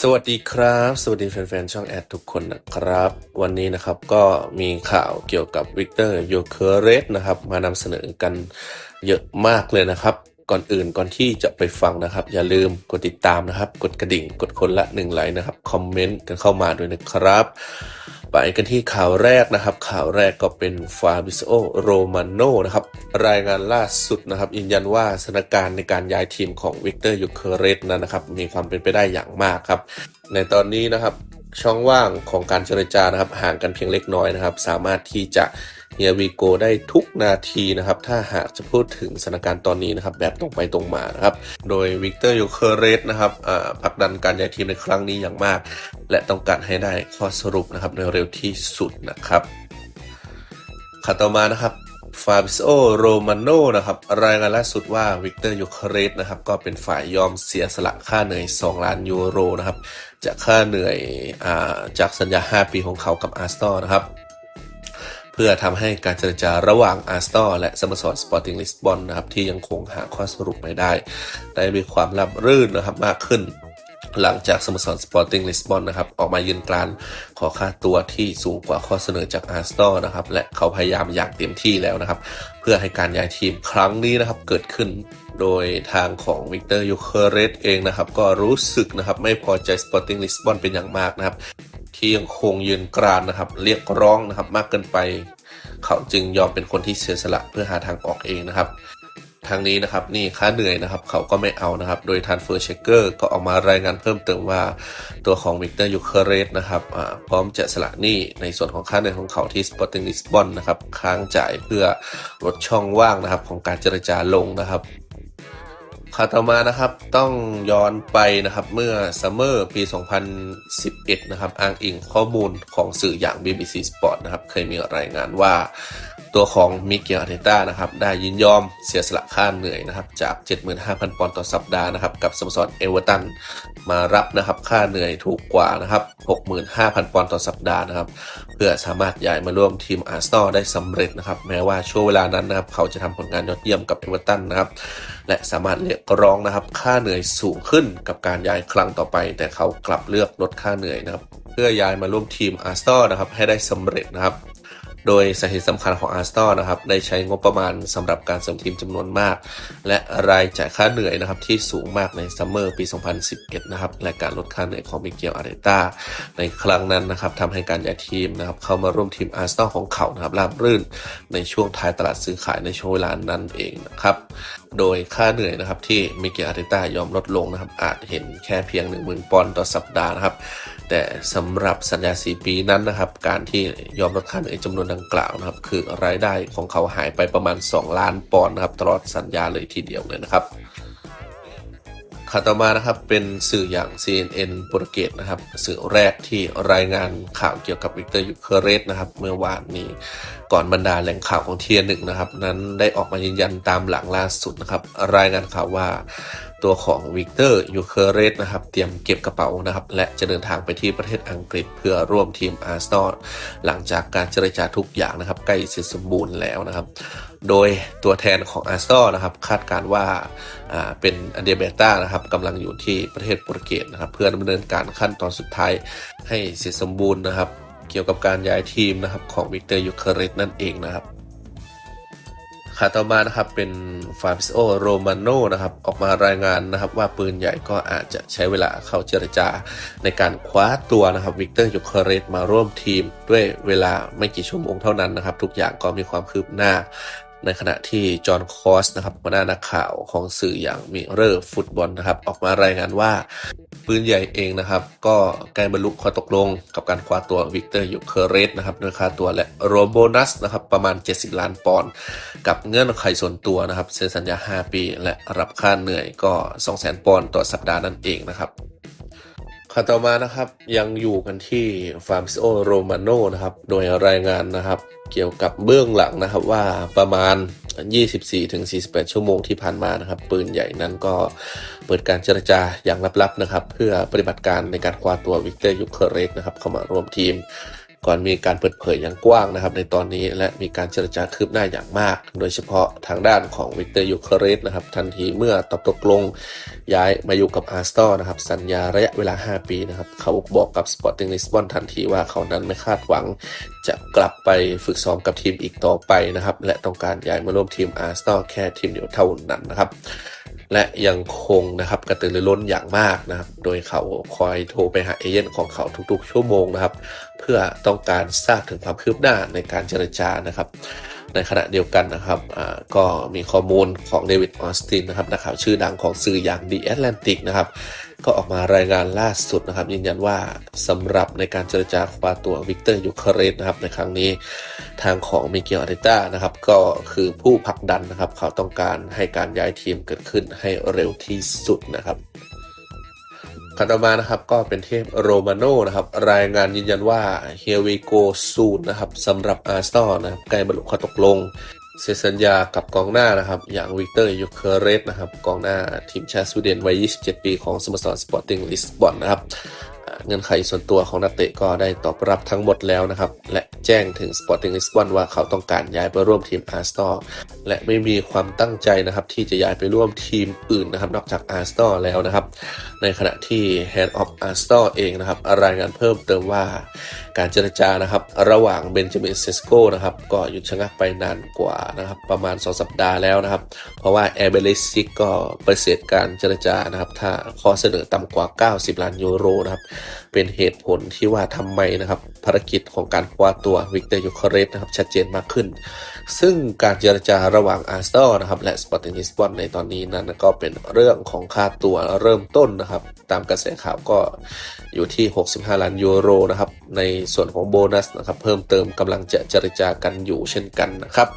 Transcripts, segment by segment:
สวัสดีครับ สวัสดีแฟนๆ ช่องแอดทุกคนนะครับ วันนี้นะครับก็มีข่าวเกี่ยวกับวิกเตอร์โยเคเรสนะครับมานำเสนอกันเยอะมากเลยนะครับ ก่อนอื่นก่อนที่จะไปฟังนะครับ อย่าลืมกดติดตามนะครับ กดกระดิ่งกดคนละหนึ่งไลค์นะครับ คอมเมนต์กันเข้ามาด้วยนะครับ ไปกันที่ข่าวแรกนะครับ ข่าวแรกก็เป็นฟาบิโอโรมาโนนะครับ รายงานล่าสุดนะครับ ยืนยันว่าสถานการณ์ในการย้ายทีมของวิกเตอร์ยูเคเรสนั้นนะครับ มีความเป็นไปได้อย่างมากครับ ในตอนนี้นะครับช่องว่างของการเจรจานะครับห่างกันเพียงเล็กน้อยนะครับ สามารถที่จะ เฮียวีโกได้ทุกนาทีนะครับ ถ้าหากจะพูดถึงสถานการณ์ตอนนี้นะครับ แบบตรงไปตรงมานะครับ โดยวิกเตอร์ยูเคเรสนะครับผลักดันการย้ายทีมในครั้งนี้อย่างมาก และต้องการให้ได้ข้อสรุปนะครับในเร็วที่สุดนะครับข่าวต่อมานะครับฟาบิโอโรมาโนนะครับรายงานล่าสุดว่าวิกเตอร์ยูเคเรสนะครับก็เป็นฝ่ายยอมเสียสละค่าเหนื่อย 2 ล้านยูโรนะครับจากค่าเหนื่อยอาจากสัญญา 5 ปีของเขากับอาร์สตอนะครับ พื่อทำให้การเจรจาระหว่างอาร์สตอและสโมสรสปอร์ติ้งลิสบอนนะครับที่ยังคงหาข้อสรุปไม่ได้ ได้มีความราบรื่นนะครับมากขึ้น หลังจากสโมสรสปอร์ติ้งลิสบอนนะครับออกมายืนกรานขอค่าตัวที่สูงกว่าข้อเสนอจากอาร์สตอนะครับและเขาพยายามอย่างเต็มที่แล้วนะครับ เพื่อให้การย้ายทีมครั้งนี้นะครับเกิดขึ้นโดยทางของวิกเตอร์ยูเคเรสเองนะครับ ก็รู้สึกนะครับ ไม่พอใจสปอร์ติ้งลิสบอนเป็นอย่างมากนะครับ ที่ยังคงยืนกรานนะครับ เรียกร้องนะครับมากเกินไป เขาจึงยอมเป็นคนที่เสียสละเพื่อหาทางออกเองนะครับทางนี้นะครับนี่ค่าเหนื่อยนะครับ เขาก็ไม่เอานะครับ โดยทานเฟอร์เชเกอร์ก็ออกมารายงานเพิ่มเติมว่าตัวของวิกเตอร์ยูเคเรสนะครับพร้อมจะสละหนี้ในส่วนของค่าเหนื่อยของเขาที่สปอร์ติ้งลิสบอนนะครับค้างจ่ายเพื่อลดช่องว่างนะครับของการเจรจาลงนะครับ ข่าวต่อมานะครับต้องย้อนไปนะครับเมื่อซัมเมอร์ปี 2011 นะครับอ้างอิงข้อมูลของสื่ออย่าง BBC Sport นะครับเคยมีรายงานว่า ตัวของมิเกลอาร์เตต้านะครับได้ยินยอมเสียสละค่าเหนื่อยนะครับจาก 75,000 ปอนด์ต่อสัปดาห์นะครับกับสโมสรเอเวอร์ตันมารับนะครับค่าเหนื่อยถูกกว่านะครับ 65,000 ปอนด์ต่อสัปดาห์นะครับเพื่อสามารถย้ายมาร่วมทีมอาร์เซนอลได้สำเร็จนะครับแม้ว่าช่วงเวลานั้นนะครับเขาจะทำผลงานยอดเยี่ยมกับเอเวอร์ตันนะครับและสามารถเรียกร้องนะครับค่าเหนื่อยสูงขึ้นกับการย้ายครั้งต่อไป แต่เขากลับเลือกลดค่าเหนื่อยนะครับเพื่อย้ายมาร่วมทีมอาร์เซนอลนะครับให้ได้สำเร็จนะครับ โดยสาเหตุสำคัญของอาร์ s ต a l นะครับได้ใช้งบประมาณสำหรับการเสริมทีมจำนวนมาก และรายจ่ายค่าเหนื่อยนะครับที่สูงมากในซัมเมอร์ปี 2011 นะครับและการลดค่าเหนื่อยของมิเกลอาร์เตต้าในครั้งนั้นนะครับทำให้การย้ายทีมนะครับเข้ามาร่วมทีมอาร์ s ต a l ของเขานะครับราบรื่นในช่วงท้ายตลาดซื้อขายในช่วงเวลานั้นเองนะครับโดยค่าเหนื่อยนะครับที่มิเกลอาร์เตต้ายอมลดลงนะครับอาจเห็นแค่เพียง 10,000ปอนด์ต่อสัปดาห์นะครับ แต่สำหรับสัญญา 4 ปีนั้นนะครับ การที่ยอมลดค่าเหนื่อยจำนวนดังกล่าวนะครับ คือรายได้ของเขาหายไปประมาณ 2 ล้านปอนด์นะครับ ตลอดสัญญาเลยทีเดียวเลยนะครับข่าวต่อมานะครับเป็นสื่ออย่าง CNN โปรตุเกสนะครับ สื่อแรกที่รายงานข่าวเกี่ยวกับวิกเตอร์ยูเคเรสนะครับ เมื่อวานนี้ก่อนบรรดาแหล่งข่าวของเทียหนึ่งนะครับ นั้นได้ออกมายืนยันตามหลังล่าสุดนะครับ รายงานข่าวว่าตัวของวิกเตอร์ยูเคเรสนะครับเตรียมเก็บกระเป๋านะครับและจะเดินทางไปที่ประเทศอังกฤษเพื่อร่วมทีมอาร์เซนอลหลังจากการเจรจาทุกอย่างนะครับใกล้เสร็จสมบูรณ์แล้วนะครับ โดยตัวแทนของอาร์เซนอลนะครับคาดการว่าอ่าเป็นอันเดียเบต้านะครับกำลังอยู่ที่ประเทศโปรตุเกสนะครับเพื่อดำเนินการขั้นตอนสุดท้ายให้เสร็จสมบูรณ์นะครับ เกี่ยวกับการย้ายทีมนะครับของวิกเตอร์ยูเคเรสนั่นเองนะครับ ข่าวต่อมานะครับเป็นฟาบิโอโรมาโนนะครับออกมารายงานนะครับว่าปืนใหญ่ก็อาจจะใช้เวลาเข้าเจรจา ในการคว้าตัวนะครับวิกเตอร์ยูเคเรสมาร่วมทีม ด้วยเวลาไม่กี่ชั่วโมงเท่านั้นนะครับ ทุกอย่างก็มีความคืบหน้าในขณะที่จอห์นคอสนะครับหัวหน้านักข่าวของสื่ออย่างมิเรอร์ฟุตบอลนะครับ ออกมารายงานว่า ปืนใหญ่เองนะครับ ก็ใกล้บรรลุข้อตกลงกับการคว้าตัววิกเตอร์ยูเคเรสนะครับด้วยค่าตัวและโรโบนัสนะครับประมาณ 70 ล้านปอนด์กับเงื่อนไขส่วนตัวนะครับเซ็นสัญญา 5 ปี และรับค่าเหนื่อยก็ 200,000 ปอนด์ต่อสัปดาห์นั่นเองนะครับ ข่าวต่อมานะครับยังอยู่กันที่ฟาร์มซิโอโรมาโนนะครับ โดยรายงานนะครับ เกี่ยวกับเบื้องหลังนะครับว่าประมาณ 24-48 ชั่วโมงที่ผ่านมานะครับ ปืนใหญ่นั้นก็เปิดการเจรจาอย่างลับๆนะครับ เพื่อปฏิบัติการในการคว้าตัววิกเตอร์ยูเคเรสนะครับเข้ามาร่วมทีม ก่อนมีการเปิดเผยอย่างกว้างนะครับในตอนนี้และมีการเจรจาคืบหน้าอย่างมาก โดยเฉพาะทางด้านของวิกเตอร์ยูเครสนะครับทันทีเมื่อตอบตกลงย้ายมาอยู่กับอาร์สตอนะครับสัญญาระยะเวลา 5 ปีนะครับเขาบอกกับ Sporting Lisbon ทันทีว่าเขานั้นไม่คาดหวัง จะกลับไปฝึกซ้อมกับทีมอีกต่อไปนะครับและต้องการย้ายมาร่วมทีมอาร์สตอแค่ทีมเดียวเท่านั้นนะครับ และยังคงนะครับกระตือรือร้นอย่างมากนะครับ โดยเขาคอยโทรไปหาเอเจนต์ของเขาทุกๆ ชั่วโมงนะครับ เพื่อต้องการทราบถึงความคืบหน้าในการเจรจานะครับในขณะเดียวกันนะครับก็มีข้อมูลของเดวิดออสตินนะครับนักข่าวชื่อดังของสื่ออย่าง The Atlantic นะครับ ก็ออกมารายงานล่าสุดนะครับยืนยันว่าสำหรับในการเจรจาคว้าตัววิกเตอร์ยูเคเรสนะครับในครั้งนี้ทางของมิเกลอาริต้านะครับก็คือผู้ผลักดันนะครับ เขาต้องการให้การย้ายทีมเกิดขึ้นให้เร็วที่สุดนะครับขันต่อมานะครับก็เป็นเทพโรมาโนนะครับรายงานยืนยันว่า Here we go soon นะครับสำหรับอาร์ซอลนะครับใกล้บรรลุข้อตกลง เซ็นสัญญากับกองหน้านะครับ อย่างวิกเตอร์ยูเคเรสนะครับ กองหน้าทีมชาติสวีเดนวัย 27 ปีของสโมสรสปอร์ติ้งลิสบอนนะครับ เงื่อนไขส่วนตัวของนักเตะก็ได้ตอบรับทั้งหมดแล้วนะครับ และแจ้งถึง Sporting Lisbon ว่าเขาต้องการย้ายไปร่วมทีมอาร์เซนอลและไม่มีความตั้งใจนะครับที่จะย้ายไปร่วมทีมอื่นนะครับนอกจากอาร์เซนอลแล้วนะครับ ในขณะที่ Head of Arsenal เองนะครับรายงานเพิ่มเติมว่าการเจรจานะครับระหว่างเบนจามินเซสโกนะครับก็หยุดชะงักไปนานกว่านะครับประมาณ 2 สัปดาห์แล้วนะครับ เพราะว่าแอร์เบลิซิกก็ปฏิเสธการเจรจานะครับถ้าข้อเสนอต่ำกว่า 90 ล้านยูโรนะครับเป็นเหตุผลที่ว่าทำไมนะครับภารกิจของการคว้าตัววิกเตอร์ยูเคเรสนะครับชัดเจนมากขึ้น ซึ่งการเจรจาระหว่างอาร์เซนอลนะครับและสปอร์ติงลิสบอนในตอนนี้นั้นก็เป็นเรื่องของค่าตัวเริ่มต้นนะครับ ตามกระแสข่าวก็อยู่ที่ 65 ล้านยูโรนะครับในส่วนของโบนัสนะครับเพิ่มเติมกำลังจะเจรจากันอยู่เช่นกันนะครับ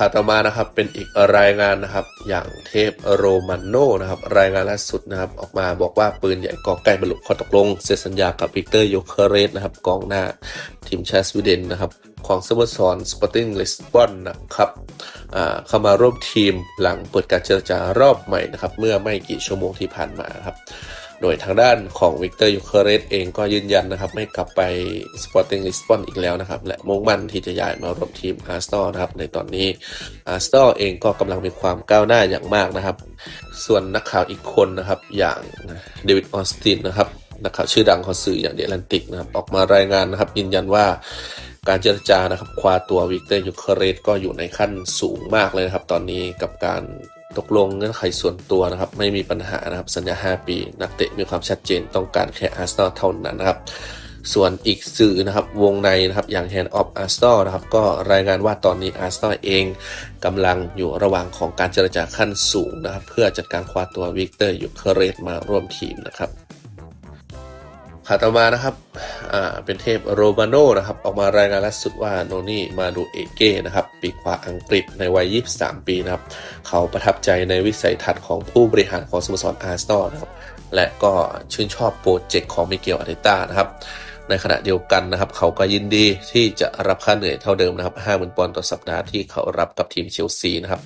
ข่าวต่อมานะครับเป็นอีกรายงานนะครับ อย่างเทพโรมันโนนะครับ รายงานล่าสุดนะครับ ออกมาบอกว่าปืนใหญ่กอใกล้บรรลุข้อตกลงเซ็นสัญญากับวิกเตอร์โยเคเรสนะครับกองหน้าทีมชาติสวีเดนนะครับ ของสโมสรสปอร์ติ้งลิสบอนนะครับเข้ามาร่วมทีมหลังเปิดการเจรจารอบใหม่นะครับ เมื่อไม่กี่ชั่วโมงที่ผ่านมาครับ โดยทางด้านของวิกเตอร์ยูเคเรสเองก็ยืนยันนะครับ ไม่กลับไป Sporting Lisbon อีกแล้วนะครับ และมุ่งมั่นที่จะย้ายมาร่วมทีมอาร์เซนอลนะครับ ในตอนนี้อาร์เซนอลเองก็กำลังมีความก้าวหน้าอย่างมากนะครับ ส่วนนักข่าวอีกคนนะครับอย่างเดวิดออสตินนะครับนักข่าวชื่อดังของสื่ออย่างเดลันติกนะครับออกมารายงานนะครับ ยืนยันว่าการเจรจานะครับคว้าตัววิกเตอร์ยูเคเรสก็อยู่ในขั้นสูงมากเลยนะครับ ตอนนี้กับการ ตกลงเงื่อนไขส่วนตัวนะครับ ไม่มีปัญหานะครับสัญญา 5 ปี นักเตะมีความชัดเจนต้องการแค่อาร์เซนอลเท่านั้นนะครับ ส่วนอีกสื่อนะครับวงในนะครับอย่าง Hand of Arsenal นะครับก็รายงานว่าตอนนี้ Arsenal เองกำลังอยู่ระหว่างของการเจรจาขั้นสูงนะครับ เพื่อจัดการคว้าตัววิกเตอร์ยูเคเรตมาร่วมทีมนะครับ ข่าวต่อมานะครับ อ่า เป็นเทพโรมาโนนะครับ ออกมารายงานล่าสุดว่าโนนี่มาดูเอเก้นะครับ ปีกขวาอังกฤษในวัย 23 ปีนะครับ เขาประทับใจในวิสัยทัศน์ของผู้บริหารของสโมสรอาร์เซนอลนะครับ และก็ชื่นชอบโปรเจกต์ของมิเกลอาร์เตต้านะครับ ในขณะเดียวกันนะครับ เขาก็ยินดีที่จะรับค่าเหนื่อยเท่าเดิมนะครับ50,000ปอนด์ต่อสัปดาห์ที่เขารับกับทีมเชลซีนะครับ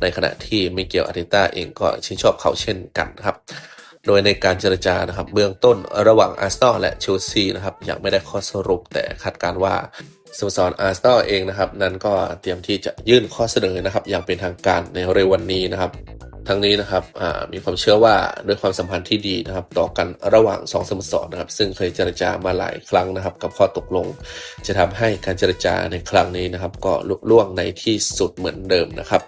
ในขณะที่มิเกลอาร์เตต้าเองก็ชื่นชอบเขาเช่นกันครับ โดยในการเจรจานะครับเบื้องต้นระหว่างอาร์เซนอลและเชลซีนะครับยังไม่ได้ข้อสรุปแต่คาดการว่าสโมสรอาร์เซนอลเองนะครับ นั้นก็เตรียมที่จะยื่นข้อเสนอนะครับ อย่างเป็นทางการในเร็ววันนี้นะครับ ทั้งนี้นะครับมีความเชื่อว่าด้วยความสัมพันธ์ที่ดีนะครับ ต่อกันระหว่างสองสโมสรนะครับ ซึ่งเคยเจรจามาหลายครั้งนะครับ กับข้อตกลง จะทำให้การเจรจาในครั้งนี้นะครับ ก็ลุล่วงในที่สุดเหมือนเดิมนะครับ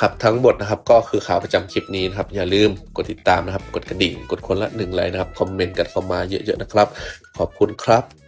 ครับทั้งหมดนะครับก็คือข่าวประจำคลิปนี้นะครับอย่าลืมกดติดตามนะครับ กดกระดิ่ง กดคนละหนึ่งไลค์นะครับคอมเมนต์กันเข้ามาเยอะๆนะครับ ขอบคุณครับ